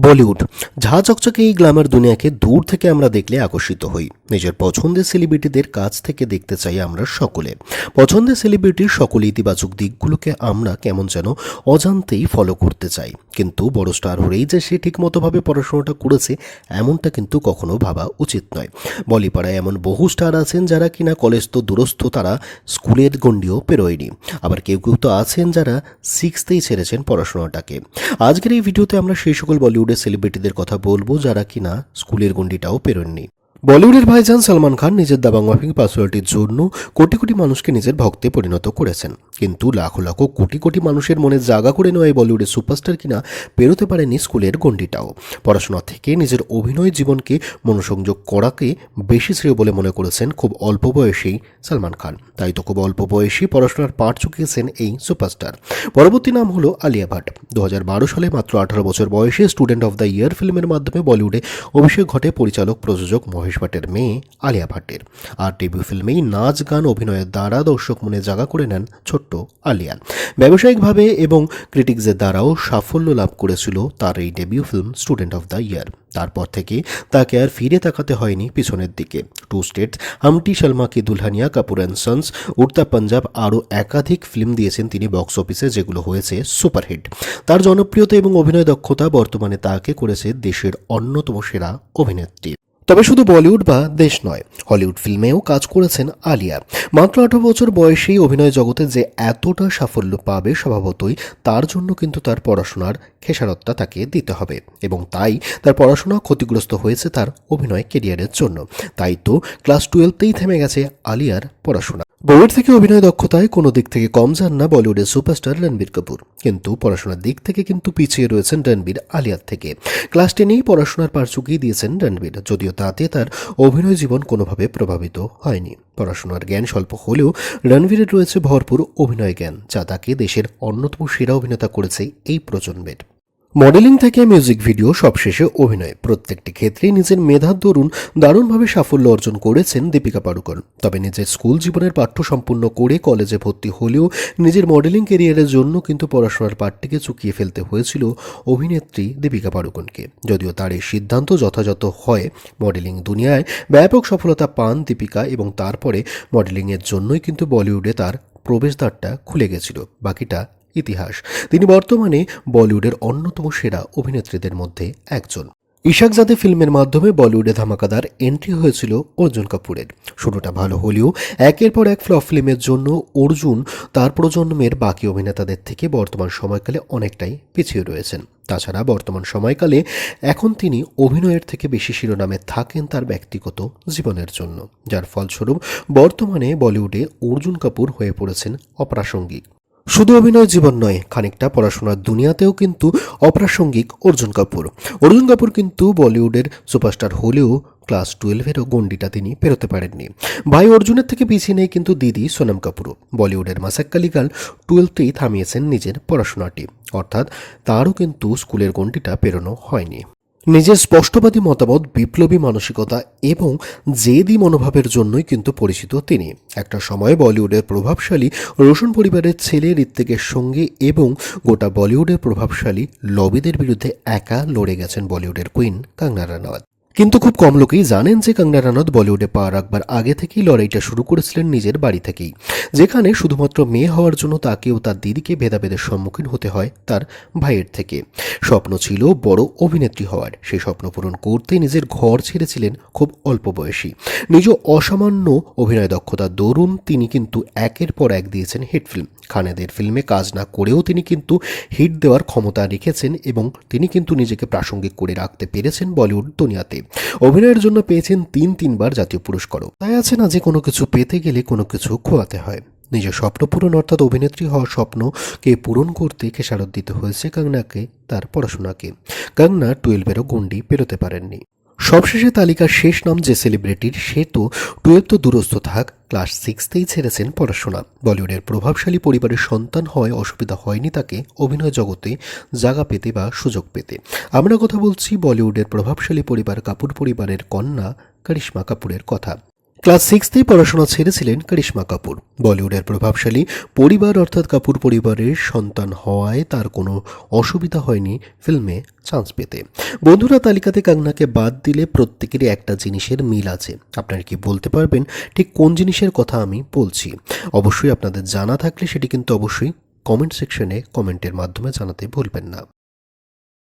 বলিউড। ঝা চকচকে এই গ্ল্যামার দুনিয়াকে দূর থেকে আমরা দেখলে আকর্ষিত হই। নিজের পছন্দের সেলিব্রিটিদের কাছ থেকে দেখতে চাই আমরা সকলে। পছন্দের সেলিব্রিটির সকল ইতিবাচক দিকগুলোকে আমরা কেমন যেন অজান্তেই ফলো করতে চাই। কিন্তু বড় স্টার হলেই যে সে ঠিকমতোভাবে পড়াশোনাটা করেছে, এমনটা কিন্তু কখনো ভাবা উচিত নয়। বলিপাড়ায় এমন বহু স্টার আছেন যারা কিনা কলেজ তো দূরস্থ, তারা স্কুলের গণ্ডিও পেরোয়নি। আবার কেউ কেউ তো আছেন যারা সিক্সতেই ছেড়েছেন পড়াশোনাটাকে। আজকের এই ভিডিওতে আমরা সেই সকল বলিউডের সেলিব্রিটিদের কথা বলব যারা কিনা স্কুলের গণ্ডিটাও পেরোননি বলিউডের ভাইজান সালমান খান নিজের দাবাং মাফিং পাসওয়ার্ডটির জন্য কোটি কোটি মানুষকে নিজের ভক্তে পরিণত করেছেন। কিন্তু লাখো লাখো কোটি কোটি মানুষের মনে জায়গা করে নেওয়া এই বলিউডের সুপারস্টার কিনা পেরোতে পারেনি স্কুলের গণ্ডিটাও। পড়াশোনা থেকে নিজের অভিনয় জীবনকে মনোসংযোগ করাকে বেশি শ্রেয় বলে মনে করেছেন খুব অল্প বয়সেই সালমান খান। তাই তো খুব অল্প বয়সেই পড়াশোনার পাঠ চুকিয়েছেন এই সুপারস্টার। পরবর্তী নাম হলো আলিয়া ভাট। দু হাজার বারো সালে মাত্র আঠারো বছর বয়সে স্টুডেন্ট অফ দ্য ইয়ার ফিল্মের মাধ্যমে বলিউডে অভিষেক ঘটে পরিচালক, প্রযোজক, মহেশ ভাটের মেয়ে আলিয়া ভাটের আর ডেবিউ ফিল্মেই নাচ গান অভিনয়ের দ্বারা দর্শক মনে জায়গা করে নেন ছোট্ট আলিয়া। ব্যবসায়িকভাবে এবং ক্রিটিক্সের দ্বারাও সাফল্য লাভ করেছিল তার এই debut film student of the year তারপর থেকে তাকে আর ফিরে তাকাতে হয়নি পিছনের দিকে। Two states Humpty Sharma ki Dulhania Kapoor and sons Udta Punjab আরও একাধিক ফিল্ম দিয়েছেন তিনি বক্স অফিসে যেগুলো হয়েছে সুপারহিট তার জনপ্রিয়তা এবং অভিনয় দক্ষতা বর্তমানে তাকে করেছে দেশের অন্যতম সেরা অভিনেত্রী। তবে শুধু বলিউড বা দেশ নয়, হলিউড ফিল্মেও কাজ করেছেন আলিয়া। মাত্র আঠারো বছর বয়সেই অভিনয় জগতে যে এতটা সাফল্য পাবে স্বভাবতই, তার জন্য কিন্তু তার পড়াশোনার খেসারতটা তাকে দিতে হবে। এবং তাই তার পড়াশোনা ক্ষতিগ্রস্ত হয়েছে তার অভিনয় কেরিয়ারের জন্য। তাই তো ক্লাস টুয়েলভতেই থেমে গেছে আলিয়ার পড়াশোনা। বউয়ের থেকে অভিনয় দক্ষতায় কোনো দিক থেকে কম যান না বলিউডের সুপারস্টার রণবীর কাপুর। কিন্তু পড়াশোনার দিক থেকে কিন্তু পিছিয়ে রয়েছেন রণবীর আলিয়ার থেকে। ক্লাস টেনেই পড়াশোনার পার চুকিয়ে দিয়েছেন রণবীর, যদিও তাতে তার অভিনয় জীবন কোনোভাবে প্রভাবিত হয়নি। পড়াশোনার জ্ঞান স্বল্প হলেও রণবীরের রয়েছে ভরপুর অভিনয় জ্ঞান, যা তাকে দেশের অন্যতম সেরা অভিনেতা করেছে এই প্রজন্মের। মডেলিং থেকে মিউজিক ভিডিও সবশেষে অভিনয়। প্রত্যেকটি ক্ষেত্রেই নিজের মেধার দরুন দারুণভাবে সাফল্য অর্জন করেছেন দীপিকা পাড়ুকোন। তবে নিজের স্কুল জীবনের পাঠ্য সম্পূর্ণ করে কলেজে ভর্তি হলেও নিজের মডেলিং ক্যারিয়ারের জন্য কিন্তু পড়াশোনার পাঠটিকে চুকিয়ে ফেলতে হয়েছিল অভিনেত্রী দীপিকা পাড়ুকোনকে। যদিও তার এই সিদ্ধান্ত যথাযথ হয়, মডেলিং দুনিয়ায় ব্যাপক সফলতা পান দীপিকা এবং তারপরে মডেলিংয়ের জন্যই কিন্তু বলিউডে তার প্রবেশদ্বারটা খুলে গেছিল। বাকিটা ইতিহাস। তিনি বর্তমানে বলিউডের অন্যতম সেরা অভিনেত্রীদের মধ্যে একজন। ইশাকজাদে ফিল্মের মাধ্যমে বলিউডে ধামাকাদার এন্ট্রি হয়েছিল অর্জুন কাপুরের। শুরুটা ভালো হলেও একের পর এক ফ্লপ ফিল্মের জন্য অর্জুন তার প্রজন্মের বাকি অভিনেতাদের থেকে বর্তমান সময়কালে অনেকটাই পিছিয়ে রয়েছেন। তাছাড়া বর্তমান সময়কালে এখন তিনি অভিনয়ের থেকে বেশি শিরোনামে থাকেন তার ব্যক্তিগত জীবনের জন্য। যার ফলস্বরূপ বর্তমানে বলিউডে অর্জুন কাপুর হয়ে পড়েছেন অপ্রাসঙ্গিক। শুধু অভিনয় জীবন নয়, খানিকটা পড়াশোনার দুনিয়াতেও কিন্তু অপ্রাসঙ্গিক অর্জুন কাপুর। অর্জুন কাপুর কিন্তু বলিউডের সুপারস্টার হলেও ক্লাস টুয়েলভেরও গণ্ডিটা তিনি পেরোতে পারেননি। ভাই অর্জুনের থেকে পিছিয়ে নেই কিন্তু দিদি সোনাম কাপুরও বলিউডের মাসাক্কালিকাল টুয়েলভতেই থামিয়েছেন নিজের পড়াশোনাটি। অর্থাৎ তারও কিন্তু স্কুলের গণ্ডিটা পেরোনো হয়নি। নিজের স্পষ্টবাদী মতামত, বিপ্লবী মানসিকতা এবং জেদি মনোভাবের জন্যই কিন্তু পরিচিত তিনি। একটা সময় বলিউডের প্রভাবশালী রোশন পরিবারের ছেলে ঋত্বিকের সঙ্গে এবং গোটা বলিউডের প্রভাবশালী লবিদের বিরুদ্ধে একা লড়ে গেছেন বলিউডের কুইন কাঙ্গনা রানাওয়াত। কিন্তু খুব কম লোকেই জানেন যে কাঙ্গনা রানাত বলিউডে পা রাখবার আগে থেকেই লড়াইটা শুরু করেছিলেন নিজের বাড়ি থেকেই। যেখানে শুধুমাত্র মেয়ে হওয়ার জন্য তাকে ও তার দিদিকে ভেদাভেদের সম্মুখীন হতে হয় তার ভাইয়ের থেকে। স্বপ্ন ছিল বড় অভিনেত্রী হওয়ার। সেই স্বপ্ন পূরণ করতে নিজের ঘর ছেড়েছিলেন খুব অল্প বয়সী। নিজ অসামান্য অভিনয় দক্ষতার দরুন তিনি কিন্তু একের পর এক দিয়েছেন হিট ফিল্ম। খানেদের ফিল্মে কাজ না করেও তিনি কিন্তু হিট দেওয়ার ক্ষমতা রেখেছেন এবং তিনি কিন্তু নিজেকে প্রাসঙ্গিক করে রাখতে পেরেছেন বলিউড দুনিয়াতে। অভিনয়ের জন্য পেয়েছেন তিন তিনবার জাতীয় পুরস্কারও। তাই আছে না যে কোনো কিছু পেতে গেলে কোনো কিছু খোয়াতে হয়। নিজের স্বপ্ন পূরণ অর্থাৎ অভিনেত্রী হওয়ার স্বপ্নকে পূরণ করতে খেসারত দিতে হয়েছে কাঙ্গনাকে, তার পড়াশোনাকে। কাংনা টুয়েলভেরও গণ্ডি পেরোতে পারেননি। সবশেষে তালিকার শেষ নাম যে সেলিব্রিটির, সে তো টুয়েলভ তো দূরস্থ থাক, ক্লাস সিক্সতেই ছেড়েছেন পড়াশোনা। বলিউডের প্রভাবশালী পরিবারের সন্তান হয় অসুবিধা হয়নি তাকে অভিনয় জগতে জায়গা পেতে বা সুযোগ পেতে। আমরা কথা বলছি বলিউডের প্রভাবশালী পরিবার কাপুর পরিবারের কন্যা করিশ্মা কাপুরের কথা। ক্লাস সিক্সতেই পড়াশোনা ছেড়েছিলেন করিশ্মা কাপুর। বলিউডের প্রভাবশালী পরিবার অর্থাৎ কাপুর পরিবারের সন্তান হওয়ায় তার কোনো অসুবিধা হয়নি ফিল্মে চান্স পেতে। বন্ধুরা, তালিকাতে কাঙ্গনাকে বাদ দিলে প্রত্যেকেরই একটা জিনিসের মিল আছে। আপনারা কি বলতে পারবেন ঠিক কোন জিনিসের কথা আমি বলছি? অবশ্যই আপনাদের জানা থাকলে সেটি কিন্তু অবশ্যই কমেন্ট সেকশনে কমেন্টের মাধ্যমে জানাতে ভুলবেন না।